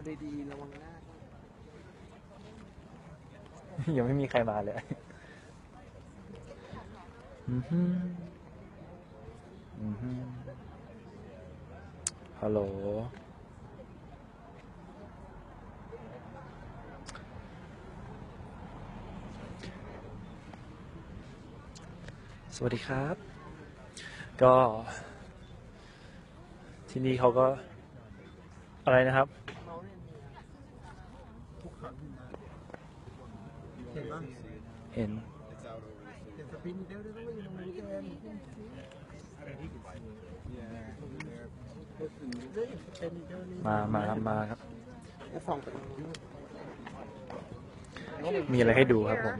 เอาดีๆระวังหน้ายยังไม่มีใครมาเลยอือฮึอือฮึฮัลโหล สวัสดีครับ ก็ ที่นี่เขาก็อะไรนะครับ เห็นมามาครับมาครับ มีอะไรให้ดูครับผม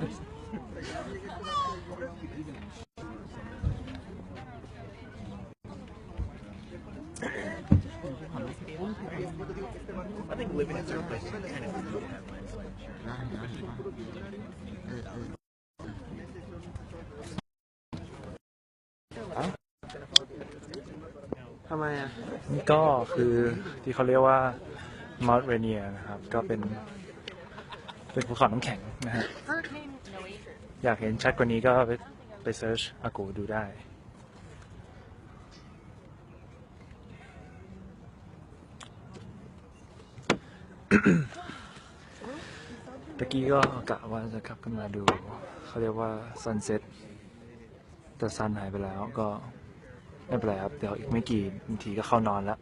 Thank. ไรให้ดูครับผมทำไมอะนี่ก็คือที่เขาเรียกว่ามาร์ t เรเนียนะครับ ก็เป็น เป็นภูเขาน้ำแข็งนะฮะ อยากเห็นชัดกว่านี้ก็ไปไปเซิร์ชอากูดูได้ ตะกี้ก็กะว่าจะขับขึ้นมาดู เขาเรียกว่า sunset แต่ซันหายไปแล้วก็ไม่เป็นไรครับ เดี๋ยวอีกไม่กี่นาทีก็เข้านอนแล้ว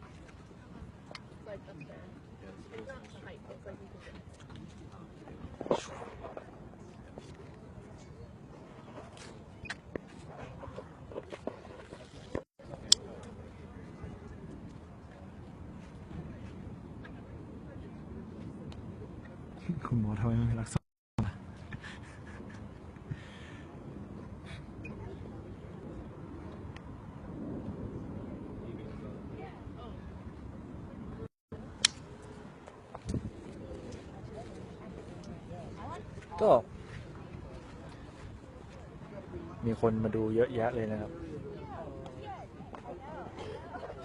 คุณหมอทำไมไม่รักษาก็ มีคนมาดูเยอะแยะเลยนะครับ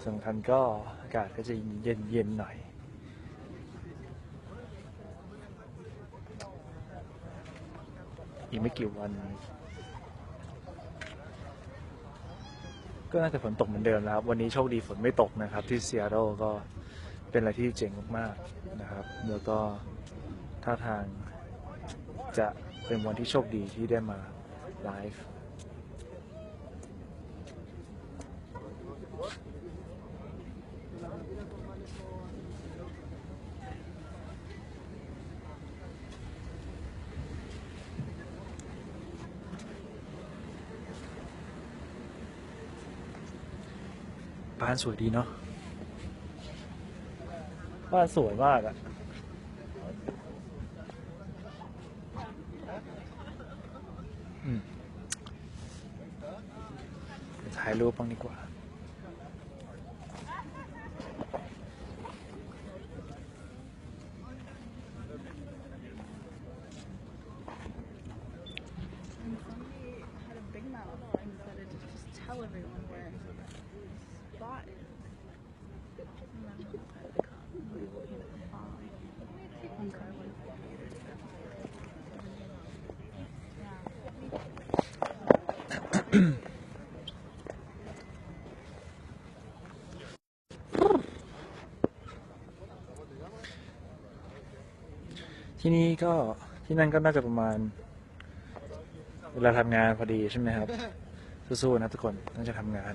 สำคัญก็อากาศก็จะเย็นๆหน่อย อีกไม่กี่วัน ก็น่าจะฝนตกเหมือนเดิมแล้วครับ วันนี้โชคดีฝนไม่ตกนะครับ ที่ซีแอตเทิลก็เป็นอะไรที่เจ๋งมากๆนะครับแล้วก็ท่าทางจะเป็นวันที่โชคดีที่ได้มาไลฟ์ บ้านสวยดีเนาะบ้านสวยมากอะอืมเดี๋ยวถ่ายรูปบ้างดีกว่า And somebody ที่นี่ก็ที่นั่นก็น่าจะประมาณ เวลาทำงานพอดีใช่ไหมครับ สู้ๆนะทุกคนน่าจะทำงาน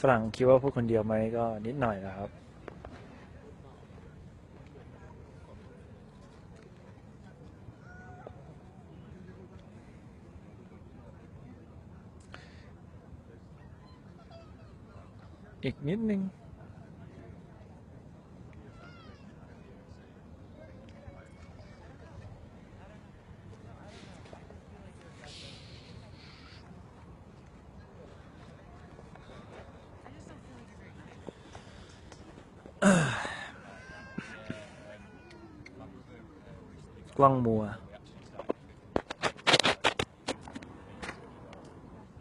ฝรั่งคิดว่าพูดคนเดียวไหมก็นิดหน่อยนะครับ อีกนิดนึง ว้างมัว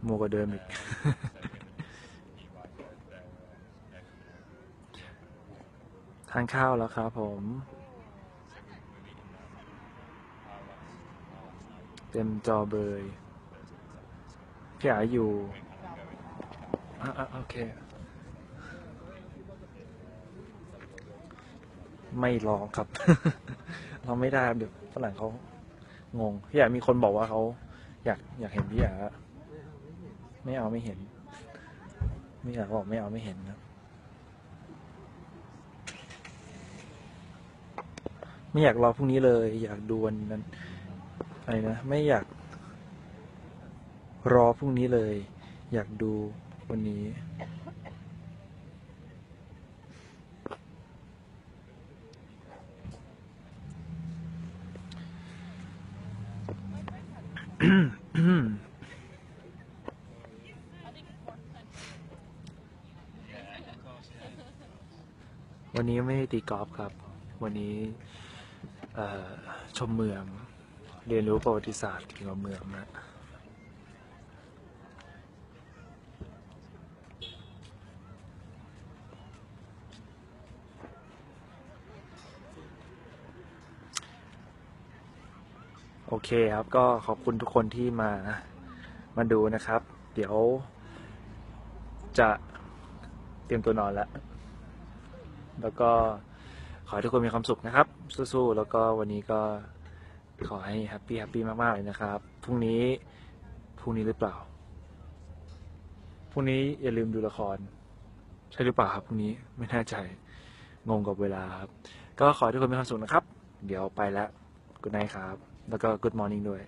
มัวกว่าเดิมอีก ทานข้าวแล้วครับผม เต็มจอเบยพี่อาอยู่อะอะโอเค ไม่ลองครับ เราไม่ได้เดี๋ยวฝรั่งเขางงพี่อามีคนบอกว่าเขาอยากอยากเห็นพี่อาไม่เอาไม่เห็นไม่อยากบอกไม่เอาไม่เห็นนะไม่อยากรอพรุ่งนี้เลย อยากดูวันนั้นอะไรนะไม่อยาก รอพรุ่งนี้เลย อยากดูวันนี้ วันนี้ไม่ได้ตีกอล์ฟครับ วันนี้ชมเมือง เรียนรู้ประวัติศาสตร์เกี่ยวกับเมืองนะโอเคครับ ก็ขอบคุณทุกคนที่มา มาดูนะครับ เดี๋ยวจะเตรียมตัวนอนแล้ว แล้วก็ขอให้ทุกคนมีความสุขนะครับ สู้ๆ แล้วก็วันนี้ก็ขอให้แฮปปี้แฮปปี้มากๆเลยนะครับ พรุ่งนี้พรุ่งนี้หรือเปล่า พรุ่งนี้อย่าลืมดูละคร ใช่หรือเปล่าครับพรุ่งนี้ไม่แน่ใจงงกับเวลาครับ ก็ขอให้ทุกคนมีความสุขนะครับ เดี๋ยวไปแล้ว good night ครับ แล้วก็ good morning ด้วย